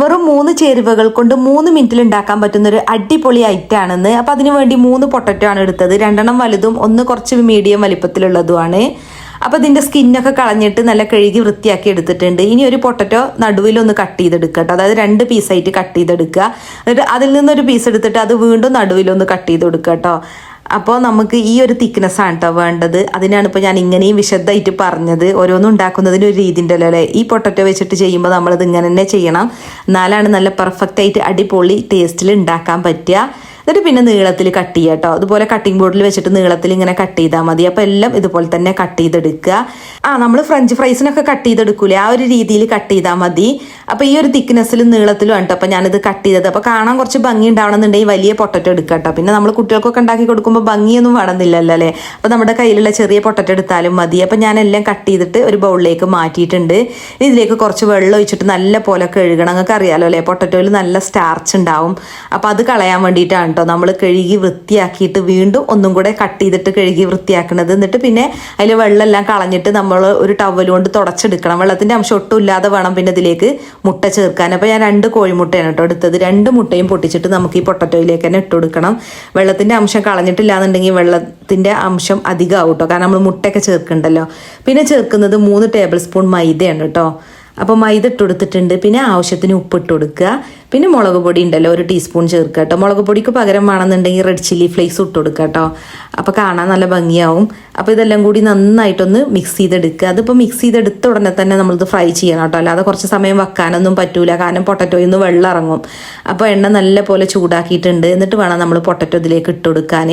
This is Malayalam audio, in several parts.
വെറും മൂന്ന് ചേരുവകൾ കൊണ്ട് മൂന്ന് മിനിറ്റിൽ ഉണ്ടാക്കാൻ പറ്റുന്ന ഒരു അടിപൊളി ഐറ്റം ആണെന്ന് അപ്പോൾ അതിനു വേണ്ടി മൂന്ന് പൊട്ടറ്റോ ആണ് എടുത്തത്. രണ്ടെണ്ണം വലുതും ഒന്ന് കുറച്ച് മീഡിയം വലിപ്പത്തിലുള്ളതുമാണ്. അപ്പോൾ ഇതിന്റെ സ്കിന്നൊക്കെ കളഞ്ഞിട്ട് നല്ല കഴുകി വൃത്തിയാക്കി എടുത്തിട്ടുണ്ട്. ഇനി ഒരു പൊട്ടറ്റോ നടുവിലൊന്ന് കട്ട് ചെയ്തെടുക്കുക അതായത് രണ്ട് പീസായിട്ട് കട്ട് ചെയ്തെടുക്കുക. എന്നിട്ട് അതിൽ നിന്നൊരു പീസ് എടുത്തിട്ട് അത് വീണ്ടും നടുവിലൊന്ന് കട്ട് ചെയ്ത് കൊടുക്കുക കേട്ടോ. അപ്പോൾ നമുക്ക് ഈ ഒരു തിക്നെസ് ആണ് കേട്ടോ വേണ്ടത്. അതിനാണ് ഇപ്പോൾ ഞാൻ ഇങ്ങനെയും വിശദമായിട്ട് പറഞ്ഞത്. ഓരോന്നും ഉണ്ടാക്കുന്നതിന് ഒരു രീതി ഉണ്ടല്ലോ അല്ലേ? ഈ പൊട്ടറ്റോ വെച്ചിട്ട് ചെയ്യുമ്പോൾ നമ്മളത് ഇങ്ങനെ തന്നെ ചെയ്യണം. എന്നാലാണ് നല്ല പെർഫെക്റ്റ് ആയിട്ട് അടിപൊളി ടേസ്റ്റിൽ ഉണ്ടാക്കാൻ പറ്റുക. എന്നിട്ട് പിന്നെ നീളത്തിൽ കട്ട് ചെയ്യുക കേട്ടോ അതുപോലെ കട്ടിംഗ് ബോർഡിൽ വെച്ചിട്ട് നീളത്തിൽ ഇങ്ങനെ കട്ട് ചെയ്താൽ മതി. അപ്പോൾ എല്ലാം ഇതുപോലെ തന്നെ കട്ട് ചെയ്തെടുക്കുക. ആ നമ്മൾ ഫ്രഞ്ച് ഫ്രൈസിനൊക്കെ കട്ട് ചെയ്തെടുക്കൂലേ? ആ ഒരു രീതിയിൽ കട്ട് ചെയ്താൽ മതി. അപ്പോൾ ഈ ഒരു തിക്നെസ്സിലും നീളത്തിലും കേട്ടോ അപ്പോൾ ഞാനിത് കട്ട് ചെയ്തത്. അപ്പോൾ കാണാൻ കുറച്ച് ഭംഗി ഉണ്ടാവണമെന്നുണ്ടെങ്കിൽ വലിയ പൊട്ടറ്റോ എടുക്കുക കേട്ടോ പിന്നെ നമ്മൾ കുട്ടികൾക്കൊക്കെ ഉണ്ടാക്കി കൊടുക്കുമ്പോൾ ഭംഗിയൊന്നും വേണമെന്നില്ലല്ലോ അല്ലേ? അപ്പോൾ നമ്മുടെ കയ്യിലുള്ള ചെറിയ പൊട്ടറ്റോ എടുത്താലും മതി. അപ്പോൾ ഞാൻ എല്ലാം കട്ട് ചെയ്തിട്ട് ഒരു ബൗളിലേക്ക് മാറ്റിയിട്ടുണ്ട്. ഇതിലേക്ക് കുറച്ച് വെള്ളം ഒഴിച്ചിട്ട് നല്ല പോലെ കഴുകണം. നിങ്ങൾക്ക് അറിയാലോ അല്ലേ? പൊട്ടറ്റോയിൽ നല്ല സ്റ്റാർച്ച് ഉണ്ടാവും. അപ്പോൾ അത് കളയാൻ വേണ്ടിയിട്ടാണ് കേട്ടോ നമ്മൾ കഴുകി വൃത്തിയാക്കിയിട്ട് വീണ്ടും ഒന്നും കൂടെ കട്ട് ചെയ്തിട്ട് കഴുകി വൃത്തിയാക്കണത്. എന്നിട്ട് പിന്നെ അതിൽ വെള്ളമെല്ലാം കളഞ്ഞിട്ട് നമ്മൾ ഒരു ടവൽ കൊണ്ട് തുടച്ചെടുക്കണം. വെള്ളത്തിന്റെ അംശം ഒട്ടും ഇല്ലാതെ വേണം പിന്നെ ഇതിലേക്ക് മുട്ട ചേർക്കാൻ. അപ്പോൾ ഞാൻ രണ്ട് കോഴിമുട്ടയാണ് കേട്ടോ എടുത്തത്. രണ്ട് മുട്ടയും പൊട്ടിച്ചിട്ട് നമുക്ക് ഈ പൊട്ടറ്റോയിലേക്ക് തന്നെ ഇട്ട് കൊടുക്കണം. വെള്ളത്തിന്റെ അംശം കളഞ്ഞിട്ടില്ല എന്നുണ്ടെങ്കിൽ വെള്ളത്തിന്റെ അംശം അധികമാവും കേട്ടോ. കാരണം നമ്മൾ മുട്ടയൊക്കെ ചേർക്കുന്നുണ്ടല്ലോ പിന്നെ ചേർക്കുന്നത് മൂന്ന് ടേബിൾ സ്പൂൺ മൈദയാണ് കേട്ടോ. അപ്പോൾ മൈദ ഇട്ട് കൊടുത്തിട്ടുണ്ട്. പിന്നെ ആവശ്യത്തിന് ഉപ്പ് ഇട്ട് കൊടുക്കുക. പിന്നെ മുളക് പൊടി ഉണ്ടല്ലോ ഒരു ടീസ്പൂൺ ചേർക്കുക കേട്ടോ മുളക് പൊടിക്ക് പകരം വേണമെന്നുണ്ടെങ്കിൽ റെഡ് ചില്ലി ഫ്ലേക്സ് ഇട്ട് കൊടുക്കുക കേട്ടോ അപ്പോൾ കാണാൻ നല്ല ഭംഗിയാവും. അപ്പോൾ ഇതെല്ലാം കൂടി നന്നായിട്ടൊന്ന് മിക്സ് ചെയ്തെടുക്കുക. അതിപ്പോൾ മിക്സ് ചെയ്തെടുത്ത ഉടനെ തന്നെ നമ്മളിത് ഫ്രൈ ചെയ്യണം കേട്ടോ. അല്ലാതെ കുറച്ച് സമയം വെക്കാനൊന്നും പറ്റൂല. കാരണം പൊട്ടറ്റോയിൽ നിന്ന് വെള്ളം ഇറങ്ങും. അപ്പോൾ എണ്ണ നല്ല പോലെ ചൂടാക്കിയിട്ടുണ്ട്. എന്നിട്ട് വേണം നമ്മൾ പൊട്ടറ്റോ ഇതിലേക്ക് ഇട്ട് കൊടുക്കാൻ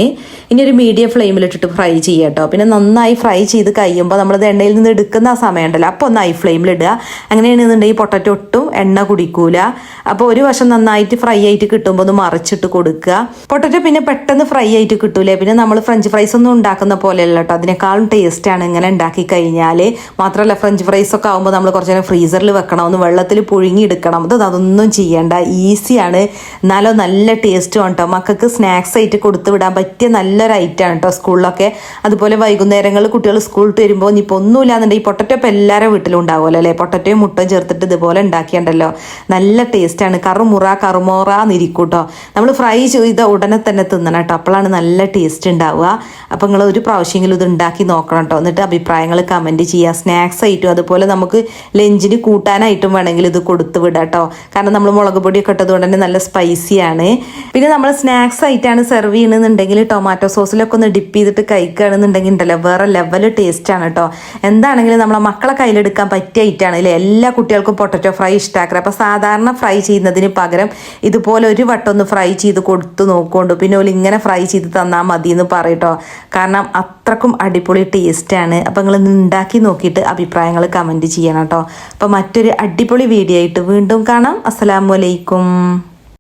ഇനി ഒരു മീഡിയം ഫ്ലെയിമിലിട്ടിട്ട് ഫ്രൈ ചെയ്യുക കേട്ടോ. പിന്നെ നന്നായി ഫ്രൈ ചെയ്ത് കഴിയുമ്പോൾ നമ്മളത് എണ്ണയിൽ നിന്ന് എടുക്കുന്ന ആ സമയമുണ്ടല്ലോ അപ്പോൾ ഒന്ന് ഹൈ ഫ്ലെയിമിലിടുക അങ്ങനെയാണെന്നുണ്ടെങ്കിൽ പൊട്ടറ്റോ ഒട്ടും എണ്ണ കുടിക്കൂല. അപ്പോൾ ഒരു വശം നന്നായിട്ട് ഫ്രൈ ആയിട്ട് കിട്ടുമ്പോൾ ഒന്ന് മറിച്ചിട്ട് കൊടുക്കുക. പൊട്ടറ്റോ പിന്നെ പെട്ടെന്ന് ഫ്രൈ ആയിട്ട് കിട്ടൂലേ? പിന്നെ നമ്മൾ ഫ്രഞ്ച് ഫ്രൈസ് ഒന്നും ഉണ്ടാക്കുന്ന പോലെയല്ല കേട്ടോ അതിനേക്കാളും ടേസ്റ്റാണ് ഇങ്ങനെ ഉണ്ടാക്കി കഴിഞ്ഞാൽ മാത്രമല്ല ഫ്രഞ്ച് ഫ്രൈസ് ഒക്കെ ആകുമ്പോൾ നമ്മൾ കുറച്ച് നേരം ഫ്രീസറിൽ വെക്കണം ഒന്ന് വെള്ളത്തിൽ പുഴുങ്ങി എടുക്കണം അത് അതൊന്നും ചെയ്യേണ്ട. ഈസിയാണ് എന്നാലോ നല്ല ടേസ്റ്റും കേട്ടോ മക്കൾക്ക് സ്നാക്സ് ആയിട്ട് കൊടുത്തു വിടാൻ പറ്റിയ നല്ലൊരു ഐറ്റമാണ് കേട്ടോ സ്കൂളിലൊക്കെ. അതുപോലെ വൈകുന്നേരങ്ങളിൽ കുട്ടികൾ സ്കൂളിൽ വരുമ്പോൾ ഇനിയിപ്പോൾ ഒന്നുമില്ലാന്നുണ്ടെങ്കിൽ പൊട്ടറ്റോ ഇപ്പോൾ എല്ലാവരുടെ വീട്ടിലും ഉണ്ടാവുമല്ലോ അല്ലേ? പൊട്ടറ്റോയും മുട്ടയും ചേർത്തിട്ട് ഇതുപോലെ ഉണ്ടാക്കിയുണ്ടല്ലോ. നല്ല ടേസ്റ്റാണ് കറുമുറ കറുമോറ എന്നിരിക്കൂട്ടോ. കേട്ടോ നമ്മൾ ഫ്രൈ ചെയ്ത ഉടനെ തന്നെ തിന്നണം കേട്ടോ. അപ്പോഴാണ് നല്ല ടേസ്റ്റ് ഉണ്ടാവുക. അപ്പോൾ നിങ്ങൾ ഒരു പ്രാവശ്യമെങ്കിലും ഇത് ഉണ്ടാക്കി നോക്കണം കേട്ടോ. എന്നിട്ട് അഭിപ്രായങ്ങൾ കമന്റ് ചെയ്യുക. സ്നാക്സ് ആയിട്ടും അതുപോലെ നമുക്ക് ലഞ്ചിന് കൂട്ടാനായിട്ടും വേണമെങ്കിൽ ഇത് കൊടുത്തു വിടാം കേട്ടോ. കാരണം നമ്മൾ മുളക് പൊടിയൊക്കെ ഇട്ടതുകൊണ്ട് തന്നെ നല്ല സ്പൈസിയാണ് പിന്നെ നമ്മൾ സ്നാക്സ് ആയിട്ടാണ് സെർവ് ചെയ്യണമെന്നുണ്ടെങ്കിൽ ടൊമാറ്റോ സോസിലൊക്കെ ഒന്ന് ഡിപ്പ് ചെയ്തിട്ട് കഴിക്കുകയാണെന്നുണ്ടെങ്കിൽ ഉണ്ടല്ലോ വേറെ ലെവൽ ടേസ്റ്റാണ് കേട്ടോ. എന്താണെങ്കിലും നമ്മളെ മക്കളെ കയ്യിലെടുക്കാൻ പറ്റിയ ഐറ്റാണ് അല്ലേ? എല്ലാ കുട്ടികൾക്കും പൊട്ടറ്റോ ഫ്രൈ ഇഷ്ടാക്കുക അപ്പോൾ സാധാരണ ഫ്രൈ ചെയ്യുന്നതിന് പകരം ഇതുപോലെ ഒരു വട്ടം ഒന്ന് ഫ്രൈ ചെയ്ത് കൊടുത്തു നോക്കുകൊണ്ട്. പിന്നെ ഓൽ ഇങ്ങനെ ഫ്രൈ ചെയ്ത് തന്നാൽ മതി എന്ന് പറയട്ടോ. കാരണം അത്രക്കും അടിപൊളി ടേസ്റ്റാണ് അപ്പോൾ നിങ്ങൾ ഉണ്ടാക്കി നോക്കിയിട്ട് അഭിപ്രായങ്ങൾ കമന്റ് ചെയ്യണം കേട്ടോ. അപ്പോൾ മറ്റൊരു അടിപൊളി വീഡിയോ ആയിട്ട് വീണ്ടും കാണാം. അസ്സലാമു അലൈക്കും.